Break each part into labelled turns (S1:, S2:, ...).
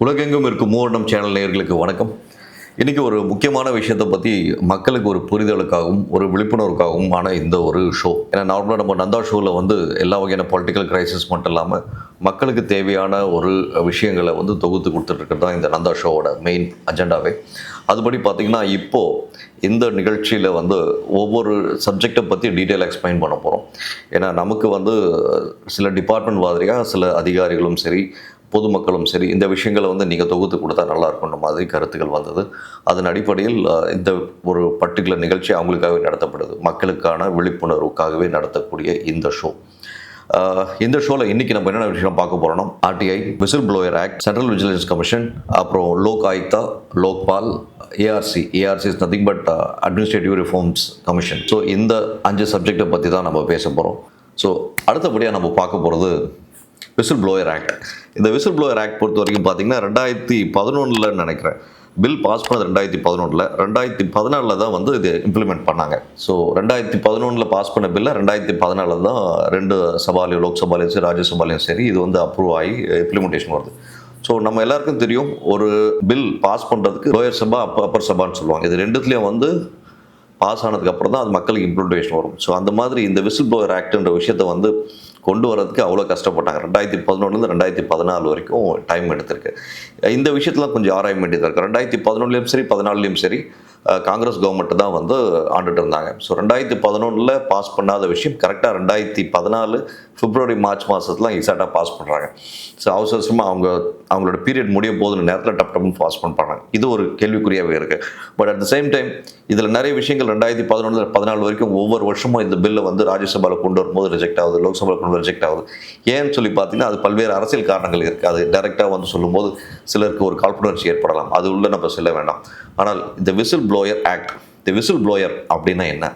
S1: உலகெங்கும் இருக்கும் மூவர்ணம் சேனல் நேயர்களுக்கு வணக்கம். இன்றைக்கி ஒரு முக்கியமான விஷயத்தை பற்றி மக்களுக்கு ஒரு புரிதலுக்காகவும் ஒரு விழிப்புணர்வுக்காகவும் ஆன இந்த ஒரு ஷோ ஏன்னா நார்மலாக நம்ம நந்தா ஷோவில் வந்து எல்லா வகையான பொலிட்டிக்கல் கிரைசிஸ் மட்டும் இல்லாமல் மக்களுக்கு தேவையான ஒரு விஷயங்களை வந்து தொகுத்து கொடுத்துட்ருக்கிறது தான் இந்த நந்தா ஷோவோட மெயின் அஜெண்டாவே அதுபடி பார்த்திங்கன்னா இப்போது இந்த நிகழ்ச்சியில் வந்து ஒவ்வொரு சப்ஜெக்டை பற்றி டீட்டெயில் எக்ஸ்பிளைன் பண்ண போகிறோம் ஏன்னா நமக்கு வந்து சில டிபார்ட்மெண்ட் மாதிரியாக சில அதிகாரிகளும் சரி பொதுமக்களும் சரி இந்த விஷயங்களை வந்து நீங்கள் தொகுத்து கொடுத்தா நல்லா இருக்குன்ற மாதிரி கருத்துக்கள் வந்தது. அதன் அடிப்படையில் இந்த ஒரு பர்டிகுலர் நிகழ்ச்சி அவங்களுக்காகவே நடத்தப்படுது. மக்களுக்கான விழிப்புணர்வுக்காகவே நடத்தக்கூடிய இந்த ஷோ இந்த ஷோவில் இன்றைக்கி நம்ம என்னென்ன விஷயம் பார்க்க போகிறோம்னா RTI whistle blower act central vigilance commission அப்புறம் Lok Ayukta Lokpal ARC ARC is nothing but administrative reforms commission so இந்த அஞ்சு சப்ஜெக்டை பற்றி தான் நம்ம பேச போகிறோம் ஸோ அடுத்தபடியாக நம்ம பார்க்க போகிறது விசில் ப்ளோயர் ஆக்ட் இந்த விசில் ப்ளோயர் ஆக்ட் பொறுத்த வரைக்கும் பார்த்தீங்கன்னா ரெண்டாயிரத்தி பதினொன்றில் நினைக்கிறேன். பில் பாஸ் பண்ணது ரெண்டாயிரத்தி பதினொன்றில். ரெண்டாயிரத்தி பதினாலில் தான் வந்து இது இம்ப்ளிமெண்ட் பண்ணாங்க. ஸோ ரெண்டாயிரத்தி பதினொன்றில் பாஸ் பண்ண பில்லை ரெண்டாயிரத்தி பதினாலில் தான் ரெண்டு சபாலையும் லோக்சபாலையும் சரி ராஜ்யசபாலையும் சரி இது வந்து அப்ரூவ் ஆகி இம்ப்ளிமெண்டேஷன் வருது. ஸோ நம்ம எல்லாருக்கும் தெரியும் ஒரு பில் பாஸ் பண்ணுறதுக்கு லோயர் சபா அப்ப அப்பர் சபான்னு சொல்லுவாங்க. இது ரெண்டுத்துலேயும் வந்து பாஸ் ஆனதுக்கப்புறம் தான் அது மக்களுக்கு இம்ப்ளிமெண்டேஷன் வரும். ஸோ அந்த மாதிரி இந்த விசில் ப்ளோயர் ஆக்டுன்ற விஷயத்தை வந்து கொண்டு வரதுக்கு அவ்வளோ கஷ்டப்பட்டாங்க. ரெண்டாயிரத்தி பதினொன்றுலேருந்து ரெண்டாயிரத்தி பதினாலு வரைக்கும் டைம் எடுத்திருக்கு. இந்த விஷயத்தில் கொஞ்சம் ஆராய வேண்டியதாக இருக்குது ரெண்டாயிரத்தி பதினொன்றுலையும் சரி பதினாலுலேயும் சரி காங்கிரஸ் கவர்மெண்ட் தான் வந்து ஆண்டுட்டு இருந்தாங்க. ஸோ ரெண்டாயிரத்தி பதினொன்றில் பாஸ் பண்ணாத விஷயம் கரெக்டாக ரெண்டாயிரத்தி பதினாலு பிப்ரவரி மார்ச் மாதத்துலாம் எக்ஸாக்டாக பாஸ் பண்ணுறாங்க ஸோ அவசர அவசரமாக அவங்க அவங்களோட பீரியட் முடிய போதுன நேரத்தில் டப் டப்னு பாஸ் பண்ணுறாங்க இது ஒரு கேள்விக்குறியாகவே இருக்குது but at the same time இதில் நிறைய விஷயங்கள் ரெண்டாயிரத்தி பதினொன்று பதினாலு வரைக்கும் ஒவ்வொரு வருஷமும் இந்த பில்லை வந்து ராஜ்யசபாவில் கொண்டு வரும்போது ரிஜெக்ட் ஆகுது லோக்சபாவில் கொண்டு ரிஜெக்ட் ஆகுது. ஏன்னு சொல்லி பார்த்தீங்கன்னா அது பல்வேறு அரசியல் காரணங்கள் இருக்குது அது டைரெக்டாக வந்து சொல்லும்போது சிலருக்கு ஒரு காழ்ப்புணர்ச்சி ஏற்படலாம். அது உள்ள நம்ம செல்ல வேண்டாம். ஆனால் இந்த whistle blow blower act the whistle blower அப்படின்னா என்ன?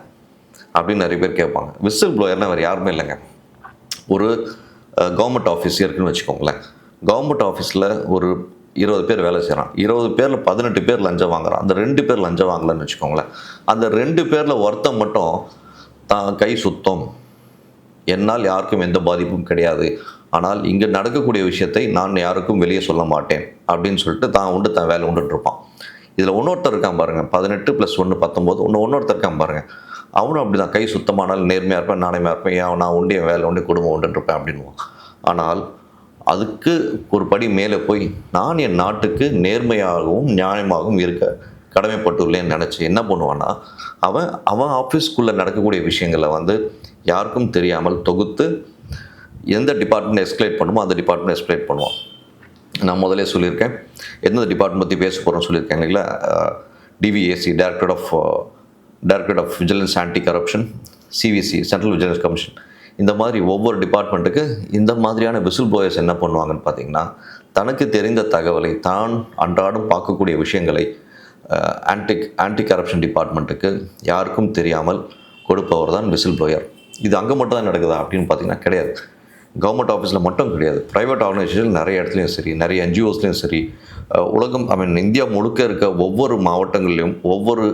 S1: அப்படின்னு நிறைய பேர் கேட்பாங்க. விசில் ப்ளோயர்னால் வேறு யாருமே இல்லைங்க. ஒரு கவர்மெண்ட் ஆஃபீஸ் இருக்குன்னு வச்சுக்கோங்களேன். கவர்மெண்ட் ஆஃபீஸில் ஒரு இருபது பேர் வேலை செய்கிறான் இருபது பேரில் பதினெட்டு பேர் லஞ்சம் வாங்குறான். அந்த ரெண்டு பேர் லஞ்சம் வாங்கலன்னு வச்சுக்கோங்களேன். அந்த ரெண்டு பேரில் ஒருத்தன் மட்டும் தான் கை சுத்தம். என்னால் யாருக்கும் எந்த பாதிப்பும் கிடையாது. ஆனால் இங்கே நடக்கக்கூடிய விஷயத்தை நான் யாருக்கும் வெளியே சொல்ல மாட்டேன். அப்படின்னு சொல்லிட்டு தான் உண்டு தான் வேலை உண்டுட்டு இருப்பான். இதில் இன்னொருத்தர் இருக்கான் பாருங்கள் பதினெட்டு ப்ளஸ் ஒன்று பத்தொம்போது ஒன்று இன்னொருத்தர் இருக்கான் பாருங்கள் அவனும் அப்படி தான் கை சுத்தமானால் நேர்மையாக இருப்பேன் நாணயமாக இருப்பேன். ஏன் நான் உண்டு என் வேலை உண்டு குடும்பம் உண்டுன்னு இருப்பேன் அப்படின்னுவான். ஆனால் அதுக்கு ஒரு படி மேலே போய் நான் என் நாட்டுக்கு நேர்மையாகவும் நியாயமாகவும் இருக்க கடமைப்பட்டுள்ளேன்னு நினச்சி என்ன பண்ணுவான்னா அவன் அவன் ஆஃபீஸ்க்குள்ளே நடக்கக்கூடிய விஷயங்களை வந்து யாருக்கும் தெரியாமல் தொகுத்து எந்த டிபார்ட்மெண்ட் எஸ்கலேட் பண்ணுமோ அந்த டிபார்ட்மெண்ட் எஸ்கலேட் பண்ணுவான். நான் முதலே சொல்லியிருக்கேன். எந்தெந்த டிபார்ட்மெண்ட் பற்றி பேச போகிறோம்னு சொல்லியிருக்கேன் இல்லைங்களா DVAC director of director of vigilance anti corruption CVC central vigilance commission இந்த மாதிரி ஒவ்வொரு டிபார்ட்மெண்ட்டுக்கு இந்த மாதிரியான விசில் ப்ளோயர்ஸ் என்ன பண்ணுவாங்கன்னு பார்த்தீங்கன்னா தனக்கு தெரிந்த தகவலை தான் அன்றாடம் பார்க்கக்கூடிய விஷயங்களை ஆன்டி ஆன்டி கரப்ஷன் டிபார்ட்மெண்ட்டுக்கு யாருக்கும் தெரியாமல் கொடுப்பவர் தான் விசில் ப்ளோயர் இது அங்கே மட்டும் தான் நடக்குதா அப்படின்னு பார்த்தீங்கன்னா கிடையாது. கவர்மெண்ட் ஆஃபீஸில் மட்டும் கிடையாது. ப்ரைவேட் ஆர்கனைசேஷன் நிறைய இடத்துலையும் சரி நிறைய என்ஜிஓஸ்லேயும் சரி உலகம் ஐ மீன் இந்தியா முழுக்க இருக்க ஒவ்வொரு மாவட்டங்கள்லையும் ஒவ்வொரு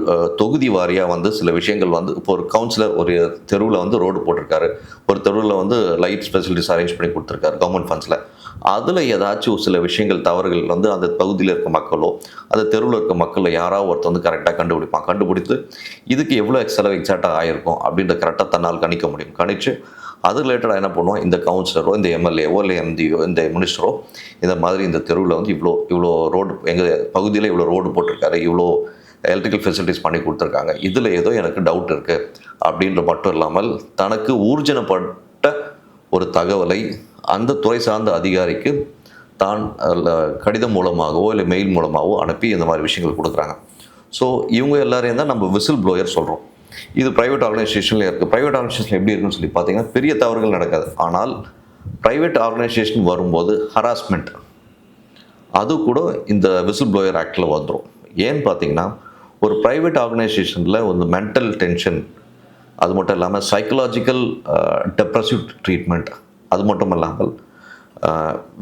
S1: தொகுதி வாரியாக வந்து சில விஷயங்கள் வந்து இப்போ ஒரு கவுன்சிலர் ஒரு தெருவில் வந்து ரோடு போட்டிருக்காரு. ஒரு தெருவில் வந்து லைட் ஸ்பெசிலிட்டிஸ் அரேஞ்ச் பண்ணி கொடுத்துருக்காரு கவர்மெண்ட் ஃபண்ட்ஸில் அதில் ஏதாச்சும் சில விஷயங்கள் தவறுகள் வந்து அந்த பகுதியில் இருக்க மக்களோ அந்த தெருவில் இருக்க மக்களில் யாராவது ஒருத்தர் வந்து கரெக்டாக கண்டுபிடிப்பான். கண்டுபிடித்து இதுக்கு எவ்வளோ செலவு எக்ஸாக்டாக ஆகிருக்கும் அப்படின்ற கரெக்டாக தன்னால் கணிக்க முடியும். கணிச்சு அது ரிலேட்டடாக என்ன பண்ணுவோம்? இந்த கவுன்சிலரோ இந்த எம்எல்ஏவோ இல்லை எம்டியோ இந்த மினிஸ்டரோ இந்த மாதிரி இந்த தெருவில் வந்து இவ்வளோ இவ்வளோ ரோடு எங்கள் பகுதியில் இவ்வளோ ரோடு போட்டிருக்காரு இவ்வளோ எலக்ட்ரிக்கல் ஃபெசிலிட்டிஸ் பண்ணி கொடுத்துருக்காங்க. இதில் ஏதோ எனக்கு டவுட் இருக்குது அப்படின்ற மட்டும் இல்லாமல் தனக்கு ஊர்ஜனப்பட்ட ஒரு தகவலை அந்த துறை சார்ந்த அதிகாரிக்கு தான் அதில் கடிதம் மூலமாகவோ இல்லை மெயில் மூலமாகவோ அனுப்பி இந்த மாதிரி விஷயங்கள் கொடுக்குறாங்க. ஸோ இவங்க எல்லாரையும் தான் நம்ம விசில் ப்ளோயர் சொல்கிறோம் இது ப்ரைவேட் ஆர்கனைசேஷனில் இருக்குது ப்ரைவேட் ஆர்கனைசேஷன் எப்படி இருக்குன்னு சொல்லி பார்த்தீங்கன்னா பெரிய தவறுகள் நடக்காது. ஆனால் ப்ரைவேட் ஆர்கனைசேஷன் வரும்போது ஹராஸ்மெண்ட் அது கூட இந்த விசில் ப்ளோயர் ஆக்டில் வந்துடும் ஏன்னு பார்த்தீங்கன்னா ஒரு ப்ரைவேட் ஆர்கனைசேஷனில் ஒரு மென்டல் டென்ஷன் அது மட்டும் இல்லாமல் சைக்கலாஜிக்கல் டெப்ரெசிவ் ட்ரீட்மெண்ட் அது மட்டும் இல்லாமல்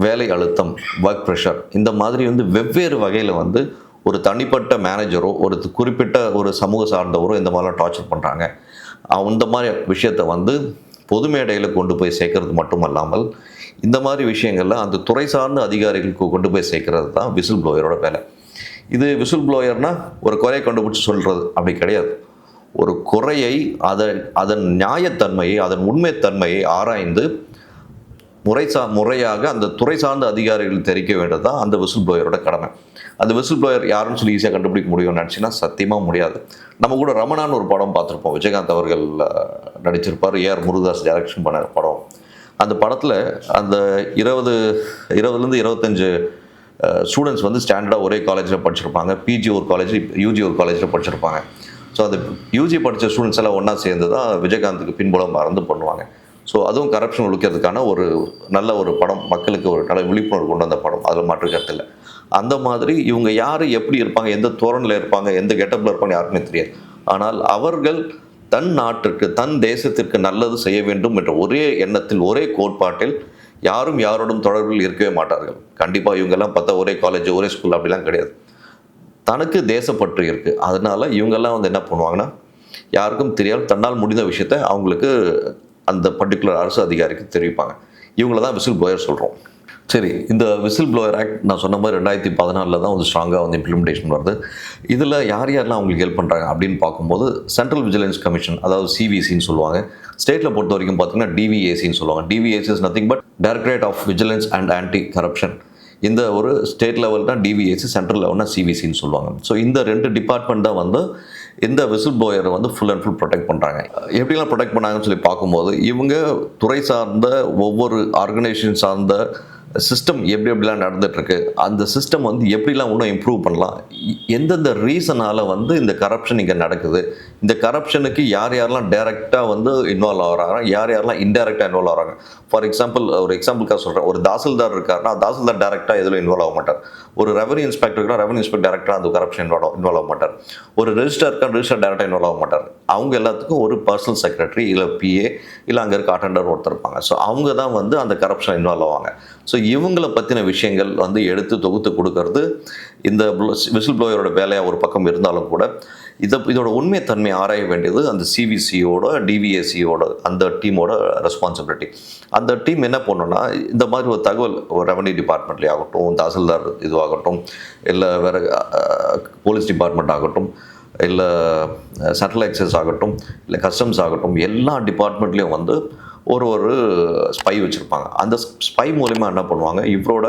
S1: வேலை அழுத்தம் ஒர்க் ப்ரெஷர் இந்த மாதிரி வந்து வெவ்வேறு வகையில் வந்து ஒரு தனிப்பட்ட மேனேஜரோ ஒரு குறிப்பிட்ட ஒரு சமூக சார்ந்தவரோ இந்த மாதிரிலாம் டார்ச்சர் பண்ணுறாங்க இந்த மாதிரி விஷயத்தை வந்து பொது மேடையில் கொண்டு போய் சேர்க்கறது மட்டுமல்லாமல் இந்த மாதிரி விஷயங்களில் அந்த துறை சார்ந்த அதிகாரிகளுக்கு கொண்டு போய் சேர்க்கறது தான் விசில் ப்ளோயரோட வேலை. இது விசில் ப்ளோயர்னால் ஒரு குறையை கண்டுபிடிச்சி சொல்கிறது அப்படி கிடையாது. ஒரு குறையை அதன் அதன் நியாயத்தன்மையை அதன் உண்மைத்தன்மையை ஆராய்ந்து முறை சா முறையாக அந்த துறை சார்ந்த அதிகாரிகள் தெரிவிக்க வேண்டியது தான் அந்த விசில் ப்ளோயரோட கடமை. அந்த விசில் ப்ளோயர் யாருன்னு சொல்லி ஈஸியாக கண்டுபிடிக்க முடியும்னு நினச்சின்னா சத்தியமாக முடியாது. நம்ம கூட ரமணான்னு ஒரு படம் பார்த்துருப்போம். விஜயகாந்த் அவர்கள் நடிச்சிருப்பார். ஏஆர் முருகதாஸ் டைரக்ஷன் பண்ண படம். அந்த படத்தில் அந்த இருபது இருபதுலேருந்து இருபத்தஞ்சு ஸ்டூடெண்ட்ஸ் வந்து ஸ்டாண்டர்டாக ஒரே காலேஜில் படிச்சிருப்பாங்க. பிஜி ஒரு காலேஜ் யூஜி ஒரு காலேஜில் படிச்சிருப்பாங்க. ஸோ அந்த யூஜி படித்த ஸ்டூடெண்ட்ஸ் எல்லாம் ஒன்றா சேர்ந்து தான் விஜயகாந்துக்கு பின்புலம் மறந்து பண்ணுவாங்க. ஸோ அதுவும் கரப்ஷன் ஒழிக்கிறதுக்கான ஒரு நல்ல ஒரு படம் மக்களுக்கு ஒரு நல்ல விழிப்புணர்வு கொண்டு வந்த படம். அதில் மாற்று கருத்தில் அந்த மாதிரி இவங்க யார் எப்படி இருப்பாங்க எந்த தோரணில் இருப்பாங்க எந்த கெட்டப்பில் இருப்பாங்க யாருக்குமே தெரியாது. ஆனால் அவர்கள் தன் நாட்டிற்கு தன் தேசத்திற்கு நல்லது செய்ய வேண்டும் என்ற ஒரே எண்ணத்தில் ஒரே கோட்பாட்டில் யாரும் யாரோடும் தொடர்பில் இருக்கவே மாட்டார்கள். கண்டிப்பாக இவங்கெல்லாம் பார்த்தா ஒரே காலேஜ் ஒரே ஸ்கூல் அப்படிலாம் கிடையாது. தனக்கு தேசப்பற்று இருக்குது அதனால இவங்கெல்லாம் வந்து என்ன பண்ணுவாங்கன்னா யாருக்கும் தெரியாது தன்னால் முடிந்த விஷயத்த அவங்களுக்கு அந்த பர்டிகுலர் அரசு அதிகாரிக்கு தெரிவிப்பாங்க. இவங்கள தான் விசில் ப்ளோயர் சொல்கிறோம் சரி இந்த விசில் ப்ளோயர் ஆக்ட் நான் சொன்ன மாதிரி ரெண்டாயிரத்தி பதினாலில் தான் வந்து ஸ்ட்ராங்காக வந்து இம்ப்ளிமெண்டேஷன் வருது. இதில் யார் யாரெல்லாம் அவங்களுக்கு ஹெல்ப் பண்ணுறாங்க அப்படின்னு பார்க்கும்போது சென்ட்ரல் விஜிலன்ஸ் கமிஷன் அதாவது சிவிசின்னு சொல்லுவாங்க. ஸ்டேட்டில் பொறுத்த வரைக்கும் பார்த்தீங்கன்னா டிவிஏசின்னு சொல்லுவாங்க. DVAC is nothing but directorate of vigilance and anti corruption இந்த ஒரு ஸ்டேட் லெவல்னால் டிவிஎஸ்சி சென்ட்ரல் லெவல்னால் சிவிசின்னு சொல்லுவாங்க. ஸோ இந்த ரெண்டு டிபார்ட்மெண்ட் தான் வந்து இந்த விசில் ப்ளோயரை வந்து ஃபுல் அண்ட் ஃபுல் ப்ரொடெக்ட் பண்ணுறாங்க எப்படிலாம் ப்ரொடெக்ட் பண்ணாங்கன்னு சொல்லி பார்க்கும்போது இவங்க துறை சார்ந்த ஒவ்வொரு ஆர்கனைசேஷன் சார்ந்த சிஸ்டம் எப்படி எப்படிலாம் நடந்துகிட்ருக்கு அந்த சிஸ்டம் வந்து எப்படிலாம் இன்னும் இம்ப்ரூவ் பண்ணலாம் எந்தெந்த ரீசனால் வந்து இந்த கரப்ஷன் இங்கே நடக்குது இந்த கரப்ஷனுக்கு யார் யாரெல்லாம் டைரெக்டாக வந்து இன்வால்வ் ஆகிறாங்க யார் யாரெல்லாம் இன்டெரக்டாக இன்வால்வ் ஆகிறாங்க. ஃபார் எக்ஸாம்பிள் ஒரு எக்ஸாம்பிளுக்காக சொல்கிறேன் ஒரு தாசில்தார் இருக்காருன்னா தாசில்தார் டேரெக்டாக எதில் இன்வால்வ் ஆக மாட்டார். ஒரு ரெவன்யூ இன்ஸ்பெக்டர் இருக்கா ரெவன்யூ இன்ஸ்பெக்டர் டேரெக்டாக அந்த கரப்ஷன் இன்வால்வ் இன்வால்வ் ஆக மாட்டார். ஒரு ரெஜிஸ்டர் இருக்கா ரெஜிஸ்டர் டேரெக்டாக இன்வால்வ் ஆக மாட்டார். அவங்க எல்லாத்துக்கும் ஒரு பர்சனல் செக்ரட்டரி இல்லை பிஏ இல்லை அங்கே இருக்க அட்டெண்டர் ஒருத்தர் இருப்பாங்க. ஸோ அவங்க தான் வந்து அந்த கரப்ஷன் இன்வால்வ் ஆவாங்க. ஸோ இவங்களை பற்றின விஷயங்கள் வந்து எடுத்து தொகுத்து கொடுக்கறது இந்த விசில் ப்ளோயரோட வேலையாக ஒரு பக்கம் இருந்தாலும் கூட இதை இதோட உண்மைத்தன்மை ஆராய வேண்டியது அந்த சிவிசியோட டிவிஎஸ்சியோட அந்த டீமோட ரெஸ்பான்சிபிலிட்டி அந்த டீம் என்ன பண்ணணும்னா இந்த மாதிரி ஒரு தகவல் ஒரு ரெவன்யூ டிபார்ட்மெண்ட்லேயே ஆகட்டும் தாசில்தார் இதுவாகட்டும் இல்லை வேறு போலீஸ் டிபார்ட்மெண்ட் ஆகட்டும் இல்லை சென்ட்ரல் ஆகட்டும் இல்லை கஸ்டம்ஸ் ஆகட்டும் எல்லா டிபார்ட்மெண்ட்லேயும் வந்து ஒரு ஒரு ஸ்பை வச்சுருப்பாங்க. அந்த ஸ்பை மூலிமா என்ன பண்ணுவாங்க? இவரோட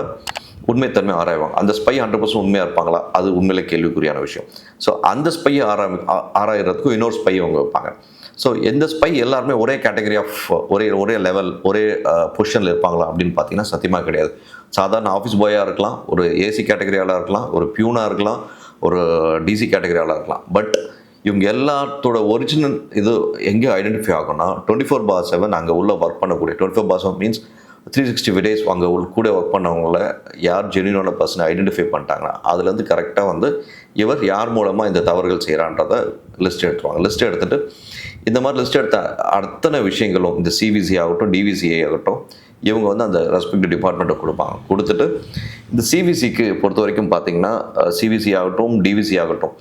S1: உண்மைத்தன்மை ஆராய்வாங்க. அந்த ஸ்பை ஹண்ட்ரட் பர்சன்ட் உண்மையாக இருப்பாங்களா? அது உண்மையிலே கேள்விக்குரியான விஷயம். ஸோ அந்த ஸ்பையை ஆராய் ஆராயிறதுக்கும் ஆராயறதுக்கும் இன்னொரு ஸ்பை அவங்க வைப்பாங்க. ஸோ எந்த ஸ்பை எல்லாருமே ஒரே கேட்டகரி ஆஃப் ஒரே ஒரே லெவல் ஒரே பொசிஷனில் இருப்பாங்களா அப்படின்னு பார்த்தீங்கன்னா சத்தியமாக கிடையாது. சாதாரண ஆஃபீஸ் பாயாக இருக்கலாம் ஒரு ஏசி கேட்டகரியாலாக இருக்கலாம் ஒரு பியூனாக இருக்கலாம் ஒரு டிசி கேட்டகரியாளாக இருக்கலாம். பட் இவங்க எல்லாத்தோட ஒரிஜினல் இது எங்கே ஐடென்டிஃபை ஆகும்னா டுவெண்ட்டி ஃபோர் பார் செவன் அங்கே உள்ளே ஒர்க் பண்ணக்கூடிய twenty four for seven means three sixty five days அங்கே உள்ள கூட ஒர்க் பண்ணவங்கள யார் ஜென்யூனான பர்சனை ஐடென்டிஃபை பண்ணிட்டாங்கன்னா அதுலேருந்து கரெக்டாக வந்து இவர் யார் மூலமாக இந்த தவறுகள் செய்கிறான்றத லிஸ்ட் எடுத்துருவாங்க. லிஸ்ட் எடுத்துட்டு இந்த மாதிரி லிஸ்ட் எடுத்த அத்தனை விஷயங்களும் இந்த சிவிசி ஆகட்டும் டிவிசிஐ ஆகட்டும் இவங்க வந்து அந்த ரெஸ்பெக்டிவ் டிபார்ட்மெண்ட்டை கொடுப்பாங்க. கொடுத்துட்டு இந்த சிவிசிக்கு பொறுத்த வரைக்கும் பார்த்தீங்கன்னா சிவிசி ஆகட்டும் டிவிசி ஆகட்டும்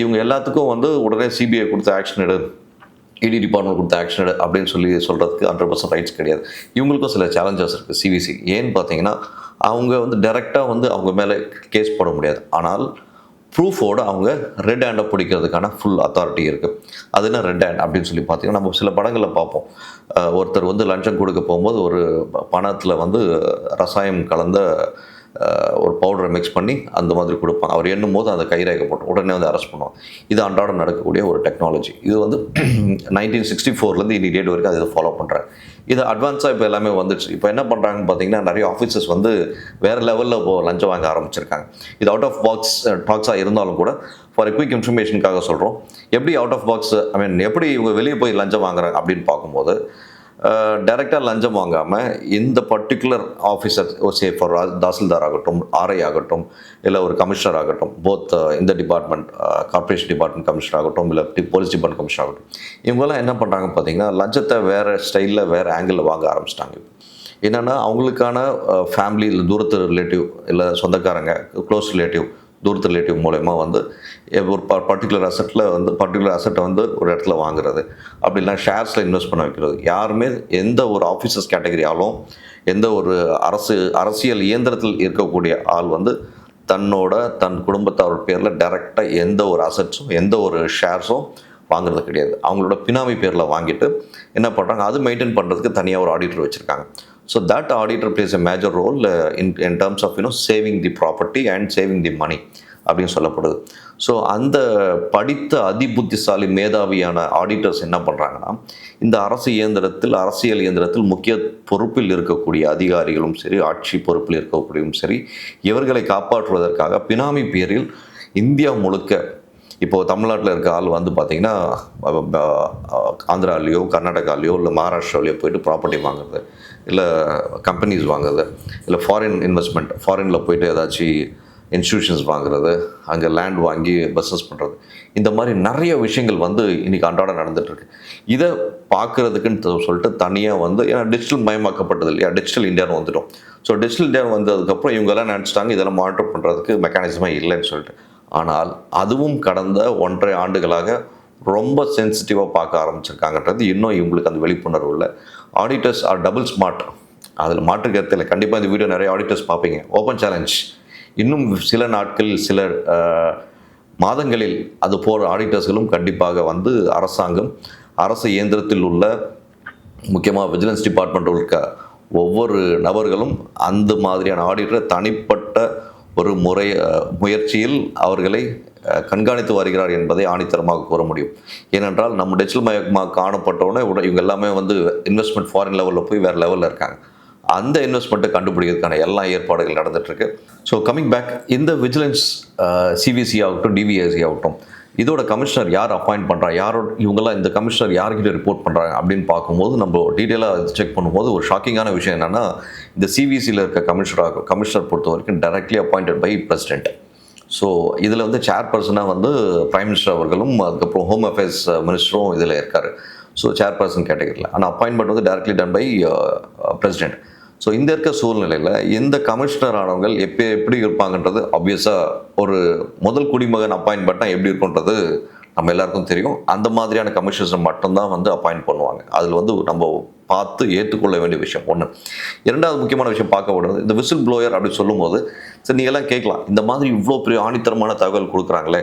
S1: இவங்க எல்லாத்துக்கும் வந்து உடனே சிபிஐ கொடுத்த ஆக்ஷன் எடு. இடி டிபார்ட்மெண்ட் கொடுத்த ஆக்ஷன் எடு அப்படின்னு சொல்லி சொல்கிறதுக்கு ஹண்ட்ரட் பர்சன்ட் ரைட்ஸ் கிடையாது. இவங்களுக்கும் சில சேலஞ்சஸ் இருக்குது சிபிசி ஏன்னு பார்த்தீங்கன்னா அவங்க வந்து டைரெக்டாக வந்து அவங்க மேலே கேஸ் போட முடியாது. ஆனால் ப்ரூஃபோட அவங்க ரெட் ஹேண்டை பிடிக்கிறதுக்கான ஃபுல் அத்தாரிட்டி இருக்குது அது என்ன ரெட் ஹேண்ட் அப்படின்னு சொல்லி பார்த்தீங்கன்னா நம்ம சில படங்களில் பார்ப்போம் ஒருத்தர் வந்து லஞ்சம் கொடுக்க போகும்போது ஒரு பணத்தில் வந்து ரசாயம் கலந்த ஒரு பவுடரை மிக்ஸ் பண்ணி அந்த மாதிரி கொடுப்பாங்க. அவர் எண்ணும் போது அந்த கைரேகை போட்டு உடனே வந்து அரெஸ்ட் பண்ணுவாங்க. இது அன்றாடம் நடக்கக்கூடிய ஒரு டெக்னாலஜி இது வந்து நைன்டீன் சிக்ஸ்டி ஃபோர்லேருந்து இன்னி டேட் வரைக்கும் அதை ஃபாலோ பண்ணுறாங்க இது அட்வான்ஸாக இப்போ எல்லாமே வந்துடுச்சு. இப்போ என்ன பண்ணுறாங்கன்னு பார்த்தீங்கன்னா நிறைய ஆஃபீஸர்ஸ் வந்து வேறு லெவலில் இப்போ லஞ்சம் வாங்க ஆரம்பிச்சிருக்காங்க. இது அவுட் ஆஃப் பாக்ஸ் டாக்ஸாக இருந்தாலும் கூட ஃபார் குயிக் இன்ஃபர்மேஷனுக்காக சொல்கிறோம் எப்படி out of box I mean எப்படி இவங்க வெளியே போய் லஞ்சம் வாங்குறாங்க அப்படின்னு பார்க்கும்போது டைரெக்டாக லஞ்சம் வாங்காமல் இந்த particular officer say for tahsildar ஆகட்டும் ஆர்ஐ ஆகட்டும் இல்லை ஒரு கமிஷனர் ஆகட்டும் போத் இந்த டிபார்ட்மெண்ட் கார்பரேஷன் டிபார்ட்மெண்ட் கமிஷனர் ஆகட்டும் இல்லை போலீஸ் டிபார்ட்மெண்ட் கமிஷனர் ஆகட்டும். இவங்கெல்லாம் என்ன பண்ணுறாங்க பார்த்தீங்கன்னா லஞ்சத்தை வேறு ஸ்டைலில் வேறு ஆங்கிளில் வாங்க ஆரம்பிச்சிட்டாங்க. என்னென்னா அவங்களுக்கான ஃபேமிலி இல்லை தூரத்து ரிலேட்டிவ் இல்லை சொந்தக்காரங்க க்ளோஸ் ரிலேட்டிவ் தூரத்து ரிலேட்டிவ் மூலயமா வந்து ஒரு பர்டிகுலர் அசட்டில் வந்து பர்டிகுலர் அசட்டை வந்து ஒரு இடத்துல வாங்குறது. அப்படி இல்லைனா ஷேர்ஸில் இன்வெஸ்ட் பண்ண வைக்கிறது. யாருமே எந்த ஒரு ஆஃபீஸர்ஸ் கேட்டகரி ஆளும் எந்த ஒரு அரசு அரசியல் இயந்திரத்தில் இருக்கக்கூடிய ஆள் வந்து தன்னோட தன் குடும்பத்தார் பேரில் டைரெக்டாக எந்த ஒரு அசட்ஸும் எந்த ஒரு ஷேர்ஸும் வாங்குறது கிடையாது. அவங்களோட பினாமி பேரில் வாங்கிட்டு என்ன பண்ணுறாங்க அது மெயின்டைன் பண்ணுறதுக்கு தனியாக ஒரு ஆடிட்டர் வச்சுருக்காங்க. So that auditor plays a major role in in terms of you know saving the property and saving the money அப்படின்னு சொல்லப்படுது. ஸோ அந்த படித்த அதிபுத்திசாலி மேதாவியான ஆடிட்டர்ஸ் என்ன பண்ணுறாங்கன்னா இந்த அரசு இயந்திரத்தில் அரசியல் இயந்திரத்தில் முக்கிய பொறுப்பில் இருக்கக்கூடிய அதிகாரிகளும் சரி ஆட்சி பொறுப்பில் இருக்கக்கூடியும் சரி இவர்களை காப்பாற்றுவதற்காக பினாமி பேரில் இந்தியா முழுக்க இப்போது தமிழ்நாட்டில் இருக்க ஆள் வந்து பார்த்திங்கன்னா ஆந்திராலேயோ கர்நாடகாலேயோ இல்லை மகாராஷ்டிராலேயோ போயிட்டு ப்ராப்பர்ட்டி வாங்குறது இல்லை கம்பெனிஸ் வாங்குறது இல்லை ஃபாரின் இன்வெஸ்ட்மெண்ட் ஃபாரினில் போயிட்டு ஏதாச்சும் இன்ஸ்டியூஷன்ஸ் வாங்குறது அங்கே லேண்ட் வாங்கி பிஸ்னஸ் பண்ணுறது இந்த மாதிரி நிறைய விஷயங்கள் வந்து இன்றைக்கி அன்றாட நடந்துகிட்ருக்கு இதை பார்க்குறதுக்குன்னு சொல்லிட்டு தனியாக வந்து ஏன்னா டிஜிட்டல் மயமாக்கப்பட்டது இல்லையா? டிஜிட்டல் இந்தியான்னு வந்துட்டோம். ஸோ டிஜிட்டல் இந்தியா வந்ததுக்கப்புறம் இவங்கெல்லாம் நினச்சிட்டாங்க இதெல்லாம் மானிட்டர் பண்ணுறதுக்கு மெக்கானிசமே இல்லைன்னு சொல்லிட்டு. ஆனால் அதுவும் கடந்த ஒன்றரை ஆண்டுகளாக ரொம்ப சென்சிட்டிவாக பார்க்க ஆரம்பிச்சிருக்காங்கன்றது இன்னும் இவங்களுக்கு அந்த விழிப்புணர்வு இல்லை. ஆடிட்டர்ஸ் ஆர் டபுள் ஸ்மார்ட் அதில் மாற்று கருத்தில் கண்டிப்பாக இந்த வீடியோ நிறைய ஆடிட்டர்ஸ் பார்ப்பீங்க. ஓப்பன் சேலஞ்ச் இன்னும் சில நாட்களில் சில மாதங்களில் அது போகிற ஆடிட்டர்ஸ்களும் கண்டிப்பாக வந்து அரசாங்கம் அரசு இயந்திரத்தில் உள்ள முக்கியமாக விஜிலன்ஸ் டிபார்ட்மெண்ட் இருக்க ஒவ்வொரு நபர்களும் அந்த மாதிரியான ஆடிட்டரை தனிப்பட்ட ஒரு முறை முயற்சியில் அவர்களை கண்காணித்து வருகிறார் என்பதை ஆணித்தரமாக கூற முடியும். ஏனென்றால் நம்ம டிஜிட்டல் மயமாக காணப்பட்டவுடனே இவங்க எல்லாமே வந்து இன்வெஸ்ட்மெண்ட் ஃபாரின் லெவலில் போய் வேறு லெவலில் இருக்காங்க. அந்த இன்வெஸ்ட்மெண்ட்டை கண்டுபிடிக்கிறதுக்கான எல்லா ஏற்பாடுகள் நடந்துகிட்ருக்கு ஸோ கமிங் பேக் இந்த விஜிலன்ஸ் சிபிசி uh, ஆகட்டும் டிவிஎஸ்சி ஆகட்டும் இதோட கமிஷனர் யார் அப்பாயிண்ட் பண்ணுறா யாரோட இவங்கெல்லாம் இந்த கமிஷனர் யார்கிட்ட ரிப்போர்ட் பண்ணுறாங்க அப்படின்னு பார்க்கும்போது நம்ம டீட்டெயிலாக செக் பண்ணும்போது ஒரு ஷாக்கிங்கான விஷயம் என்னென்னா இந்த சிவிசியில் இருக்க கமிஷனராக கமிஷனர் பொறுத்த வரைக்கும் directly appointed by president so இதில் வந்து சேர்பர்சனாக வந்து பிரைம் மினிஸ்டர் அவர்களும் அதுக்கப்புறம் ஹோம் அஃபேர்ஸ் மினிஸ்டரும் இதில் இருக்கார். ஸோ சேர்பர்சன் கேட்டகரியில் ஆனால் அப்பாயின்மெண்ட் வந்து directly done by president so இந்த இருக்க சூழ்நிலையில் எந்த கமிஷனர் ஆனவங்கள் எப்போ எப்படி இருப்பாங்கன்றது ஆப்வியஸாக ஒரு முதல் குடிமகன் அப்பாயின்ட் பண்ணால் எப்படி இருக்குன்றது நம்ம எல்லாருக்கும் தெரியும். அந்த மாதிரியான கமிஷன்ஸை மட்டும்தான் வந்து அப்பாயிண்ட் பண்ணுவாங்க. அதில் வந்து நம்ம பார்த்து ஏற்றுக்கொள்ள வேண்டிய விஷயம் ஒன்று இரண்டாவது முக்கியமான விஷயம் பார்க்க விடுறது இந்த விசில் ப்ளோயர் அப்படின்னு சொல்லும்போது சரி நீங்க எல்லாம் கேட்கலாம். இந்த மாதிரி இவ்வளோ பெரிய ஆணித்தரமான தகவல் கொடுக்குறாங்களே.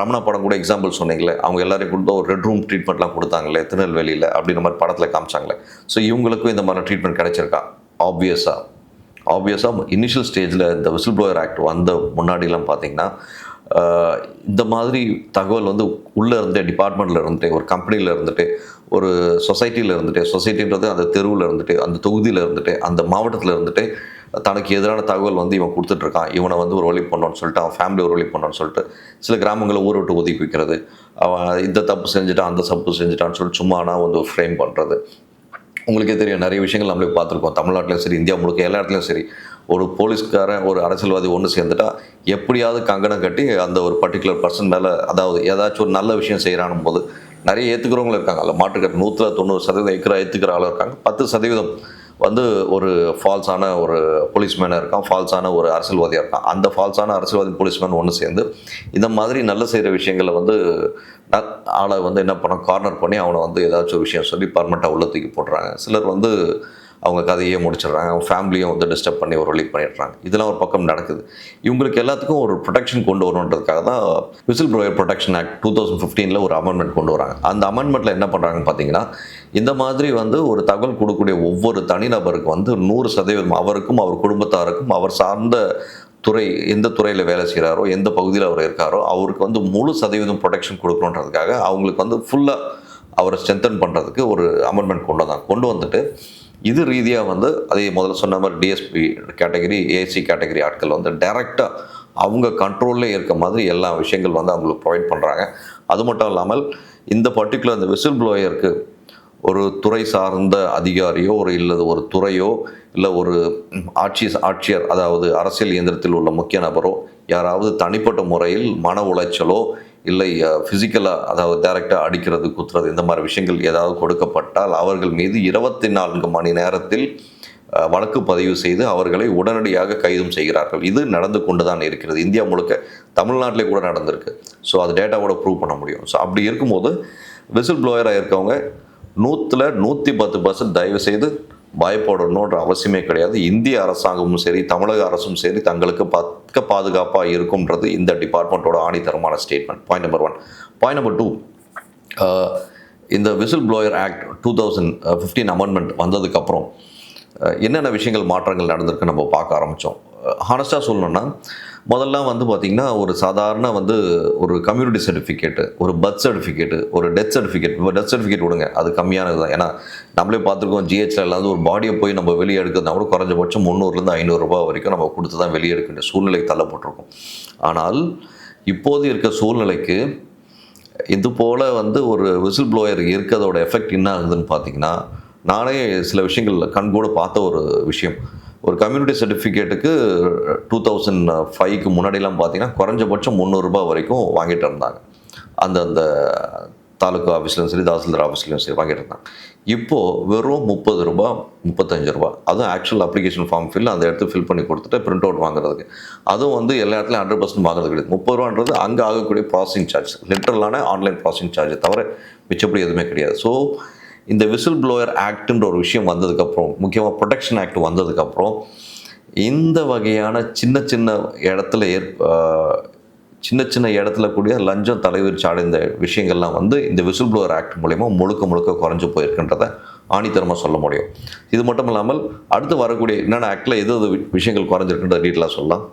S1: ரமணா படம் கூட எக்ஸாம்பிள் சொன்னீங்களே. அவங்க எல்லாரையும் கொடுத்த ஒரு ரெட் ரூம் ட்ரீட்மெண்ட்லாம் கொடுத்தாங்களே திருநெல்வேலியில் அப்படின்ற மாதிரி படத்தில் காமிச்சாங்களே. ஸோ இவங்களுக்கும் இந்த மாதிரி ட்ரீட்மெண்ட் கிடைச்சிருக்கா? ஆப்வியஸாக ஆப்வியஸாக இனிஷியல் ஸ்டேஜில் இந்த விசில் ப்ளோயர் ஆக்ட் வந்த முன்னாடிலாம் பார்த்தீங்கன்னா இந்த மாதிரி தகவல் வந்து உள்ளே இருந்தே டிபார்ட்மெண்ட்டில் இருந்துட்டு ஒரு கம்பெனியில் இருந்துட்டு ஒரு சொசைட்டியில் இருந்துட்டு சொசைட்டின்றது அந்த தெருவில் இருந்துட்டு அந்த தொகுதியில் இருந்துட்டு அந்த மாவட்டத்தில் இருந்துட்டு தனக்கு எதிரான தகவல் வந்து இவன் கொடுத்துட்ருக்கான். இவனை வந்து ஒரு வழி பண்ணோன்னு சொல்லிட்டு அவன் ஃபேமிலி ஒரு வழி பண்ணோன்னு சொல்லிட்டு சில கிராமங்களை ஊரை விட்டு ஒதுக்கி வைக்கிறது. அவன் இந்த தப்பு செஞ்சுட்டான் அந்த தப்பு செஞ்சுட்டான்னு சொல்லிட்டு சும்மானா வந்து ஃப்ரேம் பண்ணுறது உங்களுக்கே தெரியும் நிறைய விஷயங்கள் நம்மளே பார்த்துருக்கோம். தமிழ்நாட்டிலும் சரி இந்தியா முழுக்க எல்லா இடத்துலையும் சரி. ஒரு போலீஸ்காரன் ஒரு அரசியல்வாதி ஒன்று சேர்ந்துட்டா எப்படியாவது கங்கணம் கட்டி அந்த ஒரு பர்டிகுலர் பர்சன் மேலே அதாவது ஏதாச்சும் ஒரு நல்ல விஷயம் செய்கிறானும் போது நிறைய ஏற்றுக்கிறவங்களும் இருக்காங்க. அதில் மாற்றுக்கட்டு நூற்றில் தொண்ணூறு சதவீதம் ஏற்கிற ஏற்றுக்கிற ஆளும் இருக்காங்க. பத்து சதவீதம் வந்து ஒரு ஃபால்ஸான ஒரு போலீஸ்மேனாக இருக்கான் ஃபால்ஸான ஒரு அரசியல்வாதியாக இருக்கான். அந்த ஃபால்ஸான அரசியல்வாதி போலீஸ்மேன் ஒன்று சேர்ந்து இந்த மாதிரி நல்ல செய்கிற விஷயங்களை வந்து ஆளை வந்து என்ன பண்ண கார்னர் பண்ணி அவனை வந்து ஏதாச்சும் ஒரு விஷயம் சொல்லி பர்மனெண்ட்டாக உள்ள தூக்கி போடுறாங்க சிலர் வந்து அவங்க கதையே முடிச்சிடுறாங்க. அவங்க ஃபேமிலியும் வந்து டிஸ்டர்ப் பண்ணி ஒரு வழி பண்ணிடுறாங்க. இதெல்லாம் ஒரு பக்கம் நடக்குது. இவங்களுக்கு எல்லாத்துக்கும் ஒரு ப்ரொடெக்ஷன் கொண்டு வரணுன்றதுக்காக தான் whistle blower protection act two thousand ஃபிஃப்டீனில் ஒரு அமெண்ட்மெண்ட் கொண்டு வராங்க. அந்த அமெண்ட்மெண்ட்டில் என்ன பண்ணுறாங்கன்னு பார்த்தீங்கன்னா இந்த மாதிரி வந்து ஒரு தகவல் கொடுக்கக்கூடிய ஒவ்வொரு தனிநபருக்கு வந்து நூறு சதவீதம் அவருக்கும் அவர் குடும்பத்தாருக்கும் அவர் சார்ந்த துறை எந்த துறையில் வேலை செய்கிறாரோ எந்த பகுதியில் அவர் இருக்காரோ அவருக்கு வந்து முழு சதவீதம் ப்ரொடெக்ஷன் கொடுக்கணுன்றதுக்காக அவங்களுக்கு வந்து ஃபுல்லாக அவரை ஸ்ட்ரென்தன் பண்ணுறதுக்கு ஒரு அமெண்ட்மெண்ட் கொண்டு வந்தாங்க. கொண்டு வந்துட்டு இது ரீதியாக வந்து அதே முதல்ல சொன்ன மாதிரி டிஎஸ்பி கேட்டகரி ஏசி கேட்டகரி ஆட்கள் வந்து டைரெக்டாக அவங்க கண்ட்ரோல்லே இருக்க மாதிரி எல்லா விஷயங்கள் வந்து அவங்களுக்கு ப்ரொவைட் பண்ணுறாங்க அது மட்டும் இல்லாமல் இந்த பர்டிகுலர் இந்த விசில் ப்ளோயருக்கு ஒரு துறை சார்ந்த அதிகாரியோ ஒரு இல்லது ஒரு துறையோ இல்லை ஒரு ஆட்சி ஆட்சியர் அதாவது அரசியல் இயந்திரத்தில் உள்ள முக்கிய நபரோ யாராவது தனிப்பட்ட முறையில் மன உளைச்சலோ இல்லை ஃபிசிக்கலாக அதாவது டைரெக்டாக அடிக்கிறது குத்துறது இந்த மாதிரி விஷயங்கள் ஏதாவது கொடுக்கப்பட்டால் அவர்கள் மீது இருபத்தி நான்கு மணி நேரத்தில் வழக்கு பதிவு செய்து அவர்களை உடனடியாக கைதும் செய்கிறார்கள். இது நடந்து கொண்டு தான் இருக்கிறது. இந்தியா முழுக்க தமிழ்நாட்டிலே கூட நடந்திருக்கு. ஸோ அது டேட்டாவோட ப்ரூவ் பண்ண முடியும். ஸோ அப்படி இருக்கும்போது விசில் ப்ளோயராக இருக்கவங்க நூற்றில் நூற்றி பத்து பர்சன்ட் தயவு செய்து பயப்படணுன்ற அவசியமே கிடையாது. இந்திய அரசாங்கமும் சரி தமிழக அரசும் சரி தங்களுக்கு பக்க பாதுகாப்பாக இருக்கும்ன்றது இந்த டிபார்ட்மெண்ட்டோட ஆணித்தரமான statement point number one point number two இந்த whistle blower act two thousand fifteen amendment வந்ததுக்கப்புறம் என்னென்ன விஷயங்கள் மாற்றங்கள் நடந்திருக்கு நம்ம பார்க்க ஆரம்பித்தோம் ஹானஸ்டாக சொல்லணும்னா முதல்லாம் வந்து பார்த்திங்கன்னா ஒரு சாதாரண வந்து ஒரு கம்யூனிட்டி சர்டிஃபிகேட்டு ஒரு பர்த் சர்டிஃபிகேட்டு ஒரு டெத் சர்டிஃபிகேட் இப்போ டெத் சர்டிஃபிகேட் கொடுங்க அது கம்மியானது தான். ஏன்னா நம்மளே பார்த்துருக்கோம் ஜிஹெச்ல வந்து ஒரு பாடியை போய் நம்ம வெளியே எடுக்கிறதுனா கூட குறைஞ்சபட்சம் முந்நூறுலேருந்து ஐநூறுரூபா வரைக்கும் நம்ம கொடுத்து தான் வெளியே எடுக்க வேண்டிய சூழ்நிலைக்கு தள்ளப்பட்டிருக்கும். ஆனால் இப்போது இருக்க சூழ்நிலைக்கு இது போல் வந்து ஒரு விசில் ப்ளோயர் இருக்கிறதோட எஃபெக்ட் என்ன ஆகுதுன்னு பார்த்தீங்கன்னா நானே சில விஷயங்கள் கண்கூட பார்த்த ஒரு விஷயம். ஒரு கம்யூனிட்டி சர்டிஃபிகேட்டுக்கு டூ தௌசண்ட் ஃபைவ்க்கு முன்னாடிலாம் பார்த்தீங்கன்னா குறைஞ்சபட்சம் முந்நூறுரூபா வரைக்கும் வாங்கிட்டு இருந்தாங்க. அந்த அந்த தாலுக்கா ஆஃபீஸ்லையும் சரி தாசில்தார் ஆஃபீஸ்லையும் சரி வாங்கிட்டு இருந்தாங்க. இப்போது வெறும் முப்பது ரூபா முப்பத்தஞ்சு ரூபா அதுவும் ஆக்சுவல் அப்ளிகேஷன் ஃபார்ம் ஃபில் அந்த இடத்துல ஃபில் பண்ணி கொடுத்துட்டு பிரிண்ட் அவுட் வாங்குறதுக்கு. அதுவும் வந்து எல்லா இடத்துலையும் ஹண்ட்ரட் பர்சன்ட் வாங்குறது கிடையாது. முப்பது ரூபான்றது அங்கே ஆகக்கூடிய ப்ராசஸிங் சார்ஜ் லிட்டரலான ஆன்லைன் ப்ராசஸிங் சார்ஜ் தவிர மிச்சப்படி எதுவுமே கிடையாது. ஸோ இந்த விசில் ப்ளோயர் ஆக்டுன்ற ஒரு விஷயம் வந்ததுக்கப்புறம் முக்கியமாக ப்ரொடெக்ஷன் ஆக்ட் வந்ததுக்கப்புறம் இந்த வகையான சின்ன சின்ன இடத்துல ஏற் சின்ன சின்ன இடத்துல கூடிய லஞ்சம் தலைவிரிச்சு அடைந்த விஷயங்கள்லாம் வந்து இந்த விசில் ப்ளோவர் ஆக்ட் மூலயமா முழுக்க முழுக்க குறைஞ்சு போயிருக்குன்றத ஆணித்தரமாக சொல்ல முடியும். இது மட்டும் இல்லாமல் அடுத்து வரக்கூடிய என்னென்ன ஆக்டில் எது எது விஷயங்கள் குறைஞ்சிருக்குன்ற டீட்டெயிலாக சொல்லலாம்.